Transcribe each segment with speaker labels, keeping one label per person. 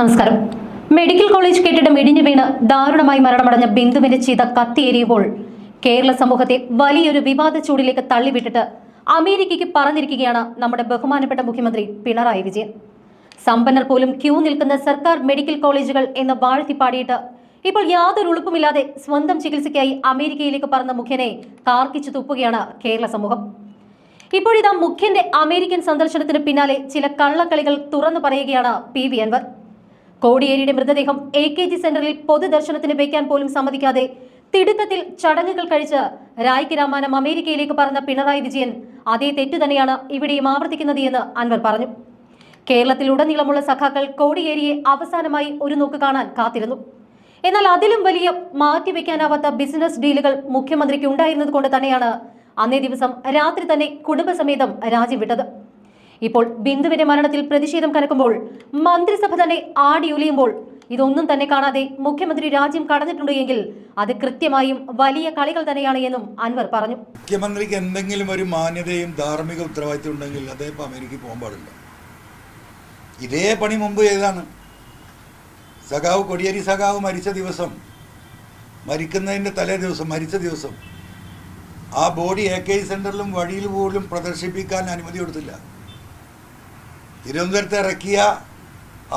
Speaker 1: നമസ്കാരം. Medical college കെട്ടിടം ഇടിഞ്ഞു വീണ് ദാരുണമായി മരണമടഞ്ഞ ബിന്ദുവിന്റെ ചിത കത്തിയേരിയപ്പോൾ കേരള സമൂഹത്തെ വലിയൊരു വിവാദ ചൂടിലേക്ക് തള്ളിവിട്ടിട്ട് അമേരിക്കയ്ക്ക് പറഞ്ഞിരിക്കുകയാണ് നമ്മുടെ ബഹുമാനപ്പെട്ട മുഖ്യമന്ത്രി പിണറായി വിജയൻ. സമ്പന്നർ പോലും ക്യൂ നിൽക്കുന്ന സർക്കാർ മെഡിക്കൽ കോളേജുകൾ എന്ന് വാഴ്ത്തിപ്പാടിയിട്ട് ഇപ്പോൾ യാതൊരു ഉളുപ്പുമില്ലാതെ സ്വന്തം ചികിത്സയ്ക്കായി അമേരിക്കയിലേക്ക് പറന്ന മുഖ്യനെ കാർക്കിച്ചു തുപ്പുകയാണ് കേരള സമൂഹം. ഇപ്പോഴിതാ മുഖ്യന്റെ അമേരിക്കൻ സന്ദർശനത്തിന് പിന്നാലെ ചില കള്ളക്കളികൾ തുറന്നു പറയുകയാണ് പി വി അൻവർ. കോടിയേരിയുടെ മൃതദേഹം എ കെ ജി സെന്ററിൽ പൊതുദർശനത്തിന് വയ്ക്കാൻ പോലും സമ്മതിക്കാതെ തിടുക്കത്തിൽ ചടങ്ങുകൾ കഴിച്ച് രായ്ക്ക് രാമാനം അമേരിക്കയിലേക്ക് പറഞ്ഞ പിണറായി വിജയൻ അതേ തെറ്റു തന്നെയാണ് ഇവിടെയും ആവർത്തിക്കുന്നത് എന്ന് അൻവർ പറഞ്ഞു. കേരളത്തിലുടനീളമുള്ള സഖാക്കൾ കോടിയേരിയെ അവസാനമായി ഒരു നോക്ക് കാണാൻ കാത്തിരുന്നു. എന്നാൽ അതിലും വലിയ മാറ്റിവെക്കാനാവാത്ത ബിസിനസ് ഡീലുകൾ മുഖ്യമന്ത്രിക്ക് ഉണ്ടായിരുന്നത് കൊണ്ട് തന്നെയാണ് അന്നേ ദിവസം രാത്രി തന്നെ കുടുംബസമേതം രാജ്യം വിട്ടത്. ഇപ്പോൾ ബിന്ദുവിന്റെ മരണത്തിൽ പ്രതിഷേധം കനക്കുമ്പോൾ മന്ത്രിസഭ തന്നെ ആടിയൊലിയുമ്പോൾ ഇതൊന്നും തന്നെ കാണാതെ മുഖ്യമന്ത്രി രാജ്യം കടന്നിട്ടുണ്ട് എങ്കിൽ അത് കൃത്യമായും വലിയ കളികൾ തന്നെയാണ് എന്നും അൻവർ പറഞ്ഞു.
Speaker 2: മുഖ്യമന്ത്രിക്ക് എന്തെങ്കിലും ഒരു മാന്യതയും ധാർമ്മിക ഉത്തരവാദിത്വം ഉണ്ടെങ്കിൽ അദ്ദേഹം അമേരിക്ക പോകാൻ പാടില്ല. ഇതേ പണി മുമ്പ് ചെയ്താണ് സഖാവ് കൊടിയേരി സഖാവ് മരിച്ച ദിവസം മരിക്കുന്നതിന്റെ തലേ ദിവസം മരിച്ച ദിവസം ആ ബോഡി എ കെ സെന്ററിലും വഴിയിൽ പോലും പ്രദർശിപ്പിക്കാൻ അനുമതി കൊടുത്തില്ല. തിരുവനന്തപുരത്ത് ഇറക്കിയ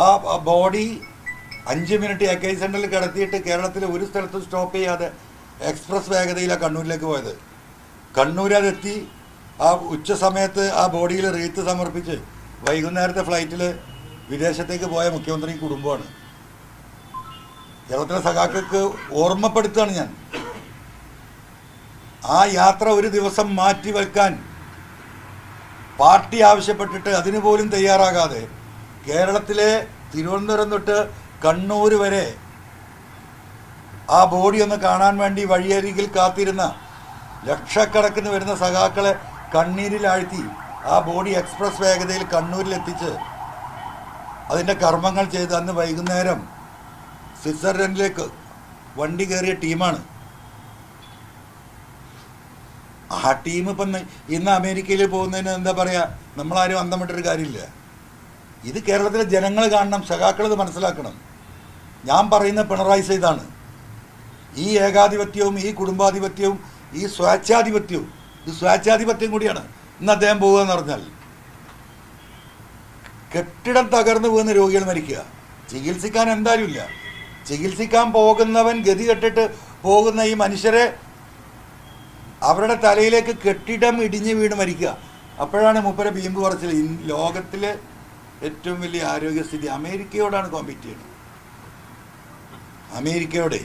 Speaker 2: ആ ബോഡി അഞ്ച് മിനിറ്റ് എ കെ സെന്ററിൽ കിടത്തിയിട്ട് കേരളത്തിൽ ഒരു സ്ഥലത്തും സ്റ്റോപ്പ് ചെയ്യാതെ എക്സ്പ്രസ് വേഗതയിലാണ് കണ്ണൂരിലേക്ക് പോയത്. കണ്ണൂർ അതെത്തി ആ ഉച്ച സമയത്ത് ആ ബോഡിയിൽ റീത്ത് സമർപ്പിച്ച് വൈകുന്നേരത്തെ ഫ്ലൈറ്റിൽ വിദേശത്തേക്ക് പോയ മുഖ്യമന്ത്രി കുടുംബമാണ് കേരളത്തിലെ സഖാക്കൾക്ക് ഓർമ്മപ്പെടുത്തുകയാണ് ഞാൻ. ആ യാത്ര ഒരു ദിവസം മാറ്റി വെക്കാൻ പാർട്ടി ആവശ്യപ്പെട്ടിട്ട് അതിനു പോലും തയ്യാറാകാതെ കേരളത്തിലെ തിരുവനന്തപുരം തൊട്ട് കണ്ണൂർ വരെ ആ ബോഡി ഒന്ന് കാണാൻ വേണ്ടി വഴിയരികിൽ കാത്തിരുന്ന ലക്ഷക്കണക്കിന് വരുന്ന സഖാക്കളെ കണ്ണീരിലാഴ്ത്തി ആ ബോഡി എക്സ്പ്രസ് വേഗതയിൽ കണ്ണൂരിലെത്തിച്ച് അതിന്റെ കർമ്മങ്ങൾ ചെയ്ത് അന്ന് വൈകുന്നേരം സ്വിറ്റ്സർലൻഡിലേക്ക് വണ്ടി കയറിയ ടീമാണ് ആ ടീം ഇപ്പം ഇന്ന് അമേരിക്കയിൽ പോകുന്നതിന് എന്താ പറയുക നമ്മളാരും അന്തം വിട്ടൊരു കാര്യമില്ല. ഇത് കേരളത്തിലെ ജനങ്ങൾ കാണണം സഖാക്കൾ ഇത് മനസ്സിലാക്കണം. ഞാൻ പറയുന്ന പിണറായി സൈതാണ് ഈ ഏകാധിപത്യവും ഈ കുടുംബാധിപത്യവും ഈ സ്വേച്ഛാധിപത്യവും ഇത് സ്വേച്ഛാധിപത്യം കൂടിയാണ്. ഇന്ന് അദ്ദേഹം പോവുക എന്ന് പറഞ്ഞാൽ കെട്ടിടം തകർന്നു പോകുന്ന രോഗികൾ മരിക്കുക. ചികിത്സിക്കാൻ എന്തായാലും ഇല്ല. ചികിത്സിക്കാൻ പോകുന്നവൻ ഗതി കെട്ടിട്ട് പോകുന്ന ഈ മനുഷ്യരെ അവരുടെ തലയിലേക്ക് കെട്ടിടം ഇടിഞ്ഞ് വീണ് മരിക്കുക. അപ്പോഴാണ് മുപ്പര ബീമ്പ് കുറച്ചത് ലോകത്തിലെ ഏറ്റവും വലിയ ആരോഗ്യസ്ഥിതി അമേരിക്കയോടാണ് കോമ്പീറ്റ് ചെയ്യുന്നത്. അമേരിക്കയോടെ.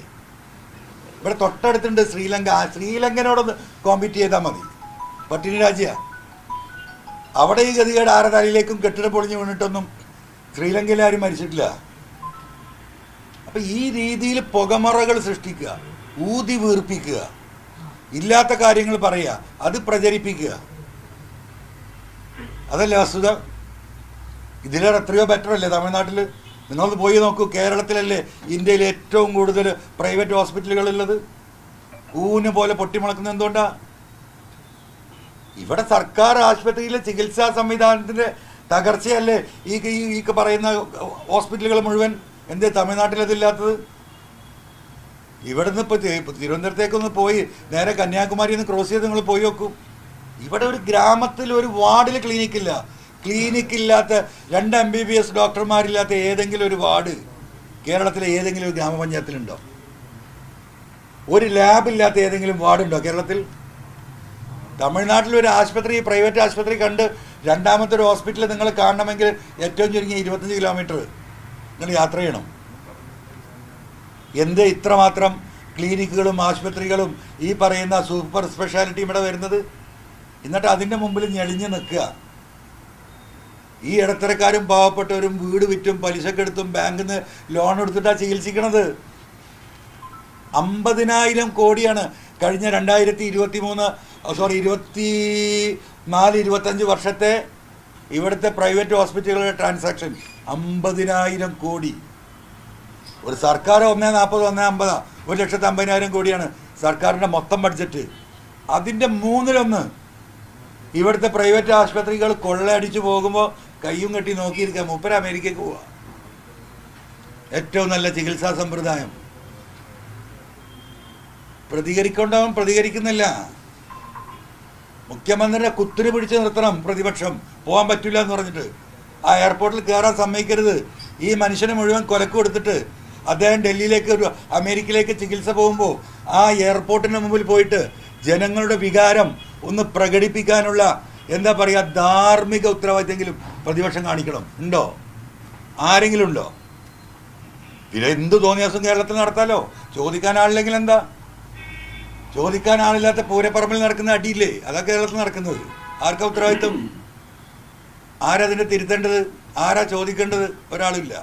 Speaker 2: ഇവിടെ തൊട്ടടുത്തുണ്ട് ശ്രീലങ്ക. ശ്രീലങ്കനോടൊന്ന് കോമ്പീറ്റ് ചെയ്താൽ മതി. പട്ടിണി രാജ്യ അവിടെ ഈ ഗതികേട് ആരുടെ തലയിലേക്കും കെട്ടിടം പൊളിഞ്ഞ് വീണിട്ടൊന്നും ശ്രീലങ്കയിൽ ആരും മരിച്ചിട്ടില്ല. അപ്പം ഈ രീതിയിൽ പുകമറകൾ സൃഷ്ടിക്കുക ഊതി വീർപ്പിക്കുക ഇല്ലാത്ത കാര്യങ്ങൾ പറയുക അത് പ്രചരിപ്പിക്കുക. അതല്ലേ വസ്തുത? ഇതിലേറെ എത്രയോ ബെറ്റർ അല്ലേ തമിഴ്നാട്ടിൽ നിങ്ങൾ പോയി നോക്കൂ. കേരളത്തിലല്ലേ ഇന്ത്യയിൽ ഏറ്റവും കൂടുതൽ പ്രൈവറ്റ് ഹോസ്പിറ്റലുകളുള്ളത് ഊന് പോലെ പൊട്ടിമുളക്കുന്നത് എന്തുകൊണ്ടാ? ഇവിടെ സർക്കാർ ആശുപത്രിയിലെ ചികിത്സാ സംവിധാനത്തിന്റെ തകർച്ചയല്ലേ ഈ ഈ പറയുന്ന ഹോസ്പിറ്റലുകൾ മുഴുവൻ? എന്തേ തമിഴ്നാട്ടിൽ അതില്ലാത്തത് നിന്ന് ഇപ്പോൾ തിരുവനന്തപുരത്തേക്കൊന്ന് പോയി നേരെ കന്യാകുമാരി ഒന്ന് ക്രോസ് ചെയ്ത് നിങ്ങൾ പോയി നോക്കും. ഇവിടെ ഒരു ഗ്രാമത്തിൽ ഒരു വാർഡിൽ ക്ലിനിക്കില്ല ക്ലിനിക്ക് ഇല്ലാത്ത രണ്ട് എം ബി ബി എസ് ഡോക്ടർമാരില്ലാത്ത ഏതെങ്കിലും ഒരു വാർഡ് കേരളത്തിലെ ഏതെങ്കിലും ഒരു ഗ്രാമപഞ്ചായത്തിലുണ്ടോ? ഒരു ലാബ് ഇല്ലാത്ത ഏതെങ്കിലും വാർഡുണ്ടോ കേരളത്തിൽ? തമിഴ്നാട്ടിൽ ഒരു ആശുപത്രി പ്രൈവറ്റ് ആശുപത്രി കണ്ട് രണ്ടാമത്തെ ഒരു ഹോസ്പിറ്റൽ നിങ്ങൾ കാണണമെങ്കിൽ ഏറ്റവും ചുരുങ്ങിയ ഇരുപത്തഞ്ച് കിലോമീറ്റർ നിങ്ങൾ യാത്ര ചെയ്യണം. എന്ത് ഇത്രമാത്രം ക്ലിനിക്കുകളും ആശുപത്രികളും ഈ പറയുന്ന സൂപ്പർ സ്പെഷ്യാലിറ്റി ഇവിടെ വരുന്നത്? എന്നിട്ട് അതിന്റെ മുമ്പിൽ ഞെളിഞ്ഞ് നിൽക്കുക. ഈ ഇടത്തരക്കാരും പാവപ്പെട്ടവരും വീട് വിറ്റും പലിശക്കെടുത്തും ബാങ്കിൽ നിന്ന് ലോൺ എടുത്തിട്ടാണ് ചികിത്സിക്കണത്. അമ്പതിനായിരം കോടിയാണ് കഴിഞ്ഞ രണ്ടായിരത്തി ഇരുപത്തി മൂന്ന് സോറി ഇരുപത്തി നാല് ഇരുപത്തഞ്ച് വർഷത്തെ ഇവിടുത്തെ പ്രൈവറ്റ് ഹോസ്പിറ്റലുകളുടെ ട്രാൻസാക്ഷൻ. അമ്പതിനായിരം കോടി. ഒരു സർക്കാർ ഒന്നേ നാൽപ്പത് ഒന്നേ അമ്പതാ. ഒരു ലക്ഷത്തി അമ്പതിനായിരം കോടിയാണ് സർക്കാരിന്റെ മൊത്തം ബഡ്ജറ്റ്. അതിന്റെ മൂന്നിലൊന്ന് ഇവിടുത്തെ പ്രൈവറ്റ് ആശുപത്രികൾ കൊള്ളയടിച്ച് പോകുമ്പോൾ കയ്യും കെട്ടി നോക്കിയിരിക്കുക മുപ്പര അമേരിക്കയ്ക്ക് പോവുക ഏറ്റവും നല്ല ചികിത്സാ സമ്പ്രദായം. പ്രതികരിക്കൊണ്ടവൻ പ്രതികരിക്കുന്നില്ല. മുഖ്യമന്ത്രിയുടെ കുത്തിരി പിടിച്ച് നിർത്തണം പ്രതിപക്ഷം. പോകാൻ പറ്റില്ല എന്ന് പറഞ്ഞിട്ട്. ആ എയർപോർട്ടിൽ കയറാൻ സമ്മതിക്കരുത്. ഈ മനുഷ്യനെ മുഴുവൻ കൊലക്ക് കൊടുത്തിട്ട് അദ്ദേഹം ഡൽഹിയിലേക്ക് ഒരു അമേരിക്കയിലേക്ക് ചികിത്സ പോകുമ്പോൾ ആ എയർപോർട്ടിന് മുമ്പിൽ പോയിട്ട് ജനങ്ങളുടെ വികാരം ഒന്ന് പ്രകടിപ്പിക്കാനുള്ള എന്താ പറയുക ധാർമ്മിക ഉത്തരവാദിത്തെങ്കിലും പ്രതിപക്ഷം കാണിക്കണം. ഉണ്ടോ? ആരെങ്കിലും ഉണ്ടോ? പിന്നെ എന്ത് തോന്നിയാസം കേരളത്തിൽ നടത്താലോ? ചോദിക്കാൻ ആളില്ലെങ്കിൽ എന്താ? ചോദിക്കാൻ ആളില്ലാത്ത പൂരപ്പറമ്പിൽ നടക്കുന്ന അടിയില്ലേ? അതാ കേരളത്തിൽ നടക്കുന്നത്. ആർക്കാ ഉത്തരവാദിത്വം? ആരതിനെ തിരുത്തേണ്ടത്? ആരാ ചോദിക്കേണ്ടത്? ഒരാളില്ല